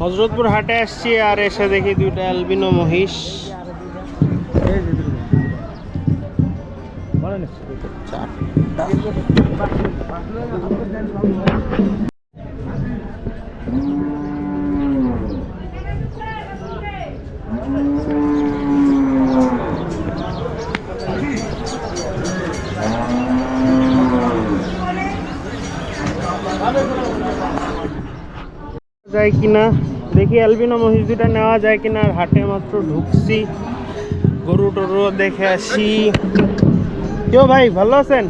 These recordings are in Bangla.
হজরতপুর হাটে আসছি আর এসে দেখি দুইটা অ্যালবিনো মহিষ চারটা। যায় কিনা? দেখি অ্যালবিনো মহিষ দুটা নেওয়া যায় কিনা, আর হাটে মাত্র ঢুকছি। গরু টরু দেখে আসি। কেউ ভাই, ভালো আছেন?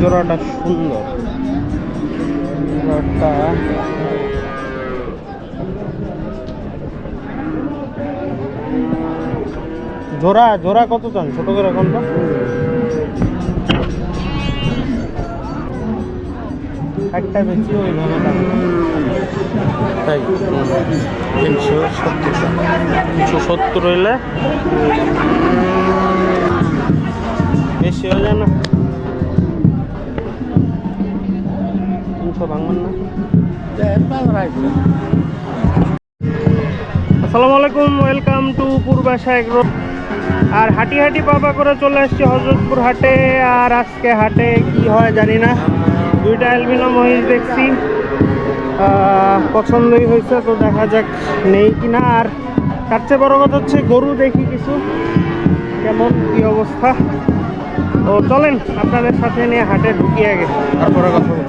জোড়াটা সুন্দর। জোড়াটা জোড়া জোড়া কত চান? ছোট করে কোনটা একটা বেশি ওইভাবে তাই? তিনশো সত্তর। তিনশো সত্তর হইলে? বেশি হয়ে যায় না? তিনশো ভাঙবেন না? আসসালামু আলাইকুম ওয়েলকাম টু পূর্বাশা এগ্রো। আর হাঁটি হাঁটি পাপা করে চলে আসছি হজরতপুর হাটে। আর আজকে হাটে কি হয় জানি না। দুইটা অ্যালবিনো মহিষ দেখছি। পছন্দই হয়েছে, তো দেখা যাক নেই কি না আর তার চেয়ে বড় কথা হচ্ছে গরু দেখি কিছু। কেমন কি অবস্থা। তো চলেন, আপনাদের সাথে নিয়ে হাটে ঢুকি আগে। তারপরে কথা বলব।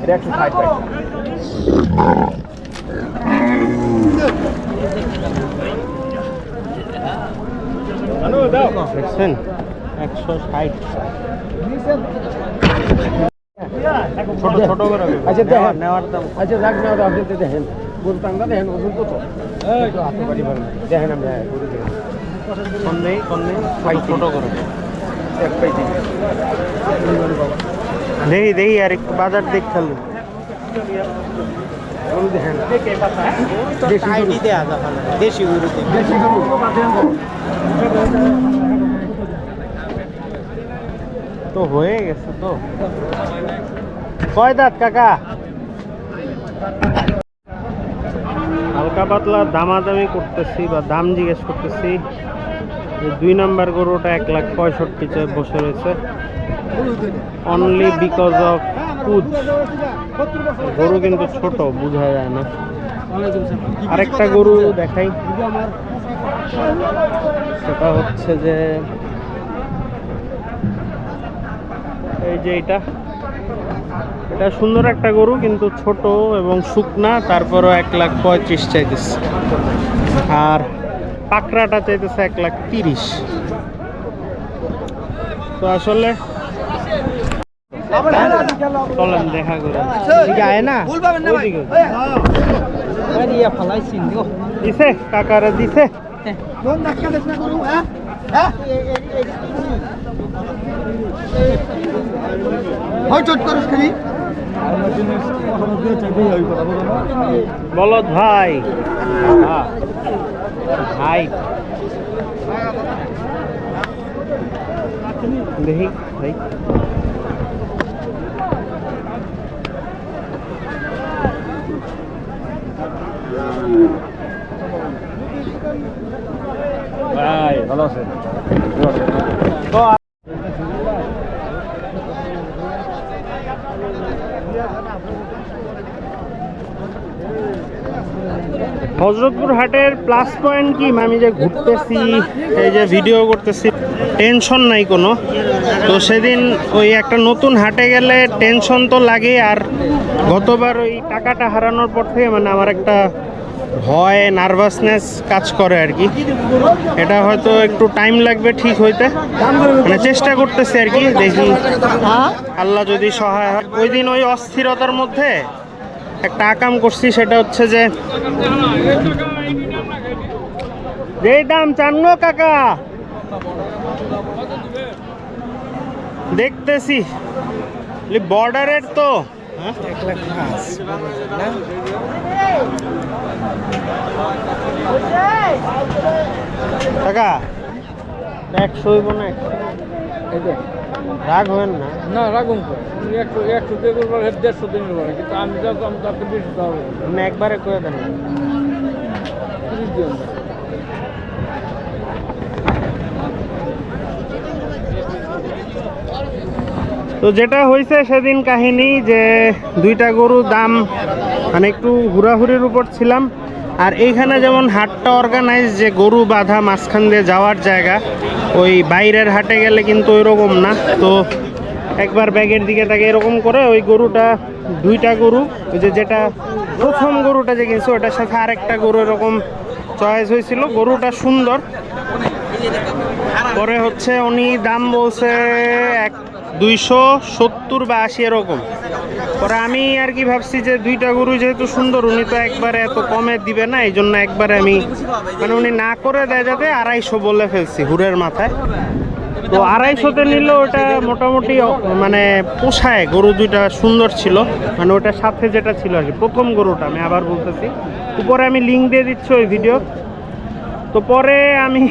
দুশো পঁয়ষট্টি দেখছেন? একশো ষাট ছোট ছোট করে আচ্ছা, দেখেন। নেওয়ার- নেওয়ার দাম আচ্ছা রাখ না আপনি দেখেন। গরু টাঙ্গা দেখেন ওজন কত? দেখেন আমরা দেখেন। কোন নেই কোন নেই ছোট করে এক পাইছি দেখি দেখি আর একটু বাজার দেখ খালু। দেশি গরু। দেশি গরু তো হয়ে গেছে তো। কয় দাঁত কাকা? হালকা পাতলা দামাদামি করতেছি বা দাম জিজ্ঞেস করতেছি। দুই নাম্বার গরুটা এক লাখ পঁয়ষট্টি চেয়ে বসে রয়েছে অনলি বিকজ অফ কুদ গরু কিন্তু ছোট, বোঝা যায় না। আরেকটা গরু দেখাই। সেটা হচ্ছে যে, এই যে এটা। এটা সুন্দর একটা গরু, কিন্তু ছোট এবং শুকনা, তারপরও এক লাখ পঁয়ত্রিশ চাইতেছে। আর পাকড়াটা চাইতেছে এক লাখ তিরিশ। তো আসলে চলেন দেখা করে আয় না। ইয়া দিছে কাকারে দিছে। কোন দেখা দেখ না গরু হ্যাঁ? হয়? ভাই। হ্যাঁ। ভাই। দেখি ভাই। হজরতপুর হাটের প্লাস পয়েন্ট কি? আমি যে ঘুরতেছি, এই যে ভিডিও করতেছি টেনশন নাই কোনো। তো সেদিন ওই একটা নতুন হাটে গেলে টেনশন তো লাগে, আর গতবার ওই টাকাটা হারানোর পর থেকে মানে আমার একটা ভয় নার্ভাসনেস কাজ করে আর কি। এটা হয়তো একটু টাইম লাগবে ঠিক হইতে। মানে চেষ্টা করতেছি আর কি, দেখি। আল্লাহ যদি সহায় হয়। ওই দিন ওই অস্থিরতার মধ্যে একটা আকাম করছি, সেটা হচ্ছে যে যেই দাম চান কাকা? দেখতেছি। বর্ডারের তো। হ্যাঁ? কাকা একশো হইব না একশো? রাগ হবেন না না তুমি একশো একশো দিয়ে করবার দেড়শো দিন করবার কিন্তু আমি তো আমি তাকে বেশি হবে আপনি একবারে করে দেন তিরিশ দিন তো যেটা হয়েছে সেদিন কাহিনী যে দুইটা গরু দাম মানে একটু হুড়াহুড়ির উপর ছিলাম। আর এইখানে যেমন হাটটা অর্গানাইজ যে গরু বাঁধা মাঝখান দিয়ে যাওয়ার জায়গা, ওই বাইরের হাটে গেলে কিন্তু ওইরকম না। তো একবার ব্যাগের দিকে তাকে এরকম করে ওই গরুটা, দুইটা গরু, ওই যে যেটা প্রথম গরুটা যে কিনছে, ওটার সাথে আরেকটা গরু এরকম চয়েস হয়েছিল। গরুটা সুন্দর। পরে হচ্ছে উনি দাম বলছে এক দুইশো সত্তর বা আশি এরকম। পরে আমি আর কি ভাবছি যে দুইটা গরু যেহেতু সুন্দর, উনি তো একবারে এত কমে দিবে না, এই জন্য একবারে আমি মানে উনি না করে দেয় যাতে আড়াইশো বলে ফেলছি হুরের মাথায়। তো আড়াইশোতে নিলে ওটা মোটামুটি মানে পোষায়, গরু দুইটা সুন্দর ছিল। মানে ওটার সাথে যেটা ছিল আর কি, প্রথম গরুটা, আমি আবার বলতেছি। উপরে আমি লিঙ্ক দিয়ে দিচ্ছি ওই ভিডিও তো পরে আমি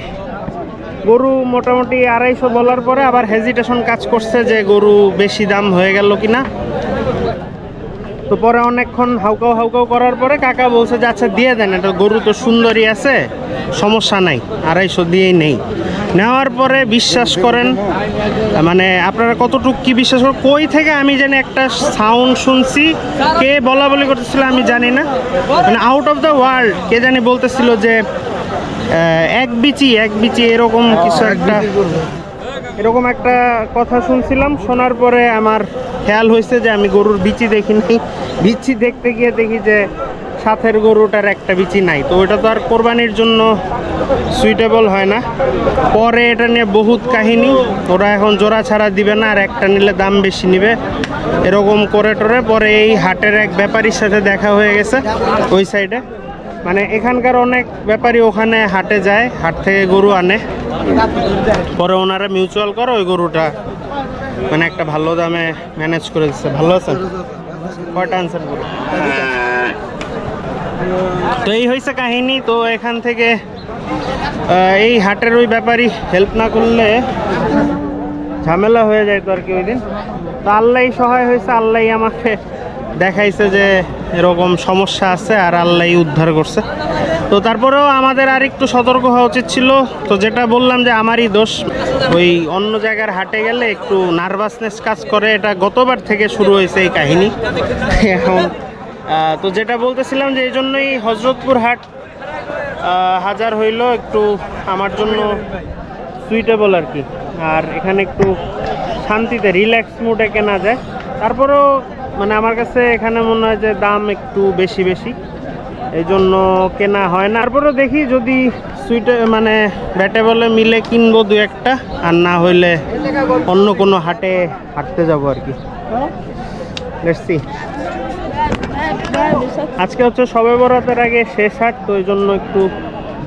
গরু মোটামুটি আড়াইশো বলার পরে আবার হেজিটেশন কাজ করছে যে গরু বেশি দাম হয়ে গেল কিনা। তো পরে অনেকক্ষণ হাউকাও হাউকাও করার পরে কাকা বলছে যে আচ্ছা দিয়ে দেন, এটা গরু তো সুন্দরই আছে, সমস্যা নাই, আড়াইশো দিয়েই নেই। নেওয়ার পরে বিশ্বাস করেন মানে আপনারা কতটুকু কি বিশ্বাস করেন, কই থেকে আমি জানি একটা সাউন্ড শুনছি, কে বলা বলি করতেছিল আমি জানি না। মানে আউট অফ দ্য ওয়ার্ল্ড কে জানি বলতেছিল যে এক বিচি এক বিচি এরকম কিছু একটা এরকম একটা কথা শুনছিলাম শোনার পরে আমার খেয়াল হয়েছে যে আমি গরুর বিচি দেখিনি। বিচি দেখতে গিয়ে দেখি যে সাথের গরুটার একটা বিচি নাই। তো ওটা তো আর কোরবানির জন্য সুইটেবল হয় না। পরে এটা নিয়ে বহুত কাহিনী ওরা এখন জোড়া ছাড়া দিবে না আর একটা নিলে দাম বেশি নিবে। এরকম করে টরে পরে এই হাটের এক ব্যাপারীর সাথে দেখা হয়ে গেছে ওই সাইডে মানে এখানকার অনেক ব্যাপারী ওখানে হাটে যায়, হাট থেকে গরু আনে। পরে ওনারা মিউচুয়াল করে ওই গরুটা মানে একটা ভালো দামে ম্যানেজ করে দিচ্ছে। ভালো আছেন? কয়টা গরু? তো এই হয়েছে কাহিনী। তো এখান থেকে এই হাটের ওই ব্যাপারই হেল্প না করলে ঝামেলা হয়ে যায় তো আর কি ওই দিন। তো আল্লাহ সহায় হয়েছে আল্লাহ আমাকে দেখাইছে যে এরকম সমস্যা আছে আর আল্লাহ উদ্ধার করছে। তো তারপরেও আমাদের আর একটু সতর্ক হওয়া উচিত ছিল। তো যেটা বললাম যে আমারই দোষ, ওই অন্য জায়গার হাটে গেলে একটু নার্ভাসনেস কাজ করে। এটা গতবার থেকে শুরু হয়েছে এই কাহিনী। এখন তো যেটা বলতেছিলাম যে এই জন্যই হজরতপুর হাট হাজার হইল একটু আমার জন্য সুইটেবল আর কি। আর এখানে একটু শান্তিতে রিল্যাক্স মুডে কেনা যায়। তারপরেও মানে আমার কাছে এখানে মনে হয় যে দাম একটু বেশি বেশি। এই জন্য কেনা হয় না। তারপরেও দেখি যদি সুইটে মানে ব্যাটে বলে মিলে কিনবো দু একটা, আর না হইলে অন্য কোনো হাটে হাঁটতে যাব আর কি। দেখছি আজকে হচ্ছে সবে বরাতের আগে শেষ হাট, তো ওই জন্য একটু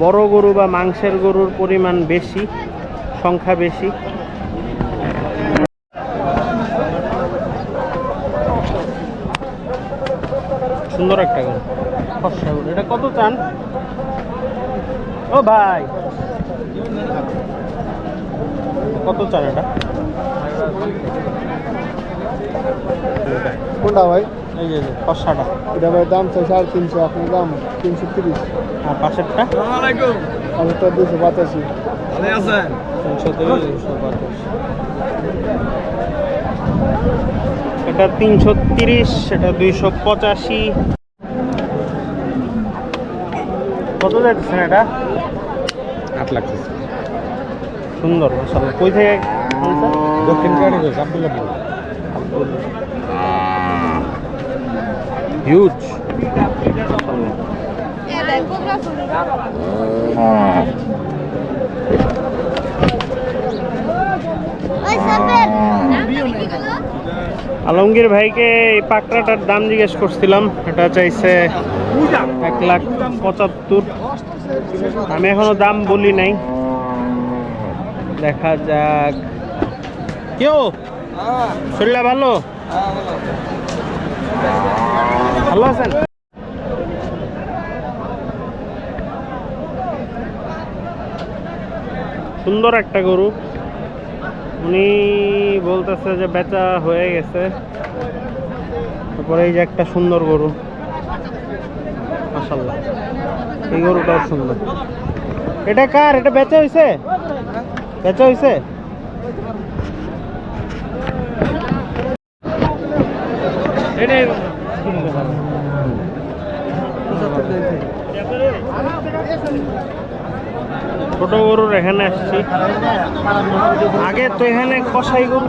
বড় গরু বা মাংসের গরুর পরিমাণ বেশি, সংখ্যা বেশি। সুন্দর একটা ফর্সা এটা কত চান? ও ভাই। কত চান এটা? কোনটা ভাই? এই যে যে, এটা ভাই দাম চাই সাড়ে তিনশো আপনার দাম তিনশো তিরিশ। আর পাশেরটা আমারটা দুশো পঁচাশি তিনশো দুই দুশো বাতাস। এটা তিনশো তিরিশ এটা দুইশো পঁচাশি। কত যাচ্ছে এটা? আট লাখ সুন্দর মশাল্লা কই থেকে? দক্ষিণ হিউজ আলমগীর ভাইকে এই পাকড়াটার দাম জিজ্ঞেস করছিলাম। এটা চাইছে এক লাখ পঁচাত্তর। আমি এখনও দাম বলি নাই। দেখা যাক। কেউ শরীরটা ভালো? ভালো আছেন? সুন্দর একটা গরু। উনি বলতেছে যে বেচা হয়ে গেছে। তারপরে এই যে একটা সুন্দর গরু। মাসাল্লাহ এই গরুটাও সুন্দর। এটা কার? এটা বেচা হয়েছে বেচা হয়েছে এটাই ছোট গরুর এখানে আসছি। আগে তো এখানে কষাই গরু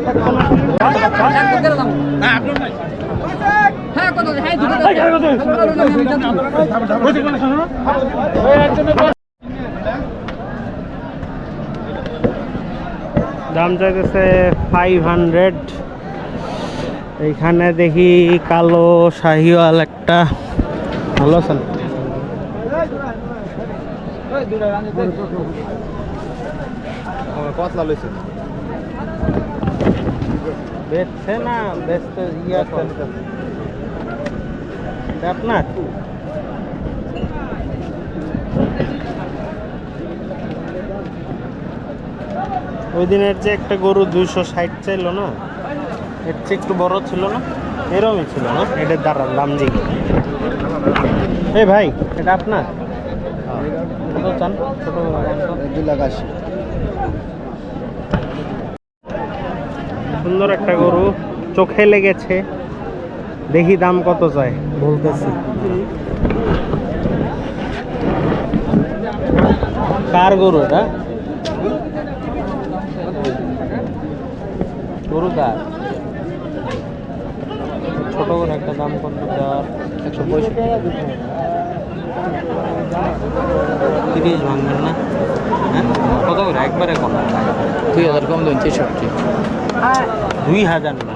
দাম চাইতেছে ফাইভ হান্ড্রেড এইখানে দেখি কালো শাহিওয়াল একটা। ভালো আছেন? কতলা লইছে। বেচছে না বেচতে ইয়া আপনার ওই দিনের যে একটা গরু দুইশো ষাট চাইলো না এর চেয়ে একটু বড় ছিল না এরমই ছিল না এটার দাঁড়ান দাম দিই। এই ভাই এটা আপনার? কত চান? ছোট গরু দাম তো? দুই লাখ আশি সুন্দর একটা গরু চোখে লেগেছে। দেখি দাম কত চায়? বলতেছি। কার গরু এটা? গরু কার? ছোট করে একটা দাম কত চার? একশো পঁয়ষট্টি। তিরিশ ভাঙবেন না? হ্যাঁ? কত করে? একবারে কম। দুই হাজার কম দেন তেষট্টি। দুই হাজার না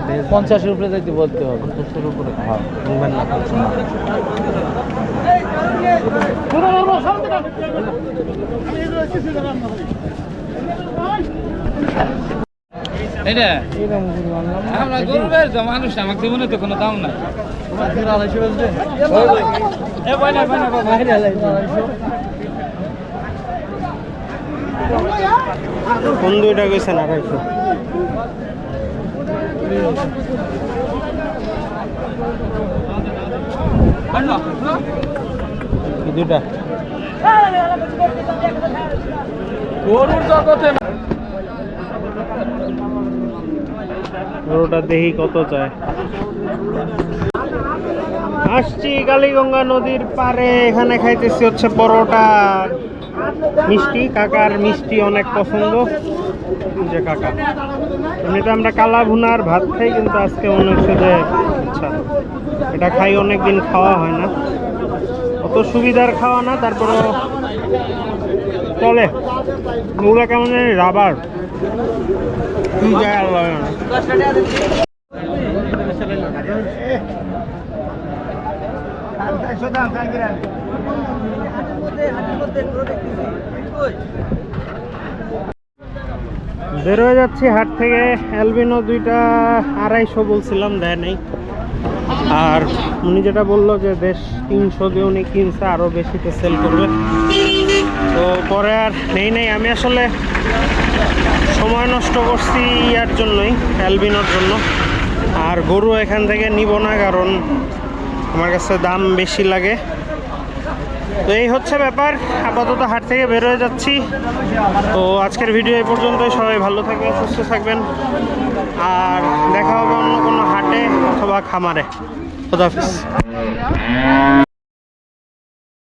মানে পঞ্চাশের উপরে যাইতে বলতে হবে। পঞ্চাশের উপরে ভাঙবেন না এটা? আমরা গরুবের মানুষ আমাকে জীবনে তো কোনো দাম নাই। কোন দুইটা গেছেন আড়াইশো জগতে গরুটা দেখি কত চায়। আসছি কালীগঙ্গা নদীর পারে এখানে খাইতেছি হচ্ছে পরোটা। মিষ্টি, কাকার মিষ্টি অনেক পছন্দ। যে কাকা। এমনিতে আমরা কালা ভুনার ভাত খাই, কিন্তু আজকে মনে হচ্ছে যে আচ্ছা এটা খাই অনেক দিন খাওয়া হয় না। অত সুবিধার খাওয়া না, তারপরেও চলে। ওগুলো কেমন জানি, রাবার। জানে। বের হয়ে যাচ্ছি হাট থেকে। অ্যালবিনো দুইটা আড়াইশো বলছিলাম, দেয় নাই। আর উনি যেটা বলল যে দেশ তিনশো দিয়ে উনি কিনছে আরও বেশিতে সেল করবে। তো পরে আর নেই নেই। আমি আসলে সময় নষ্ট করছি ইয়ার জন্যই অ্যালবিনোর জন্য। আর গরু এখান থেকে নিব না, কারণ আমার কাছে দাম বেশি লাগে। তো এই হচ্ছে ব্যাপার, আপাতত হাট থেকে বের হয়ে যাচ্ছি। তো আজকের ভিডিও এই পর্যন্তই, সবাই ভালো থাকবেন, সুস্থ থাকবেন। আর দেখা হবে অন্য কোনো হাটে অথবা খামারে। খোদাহাফিজ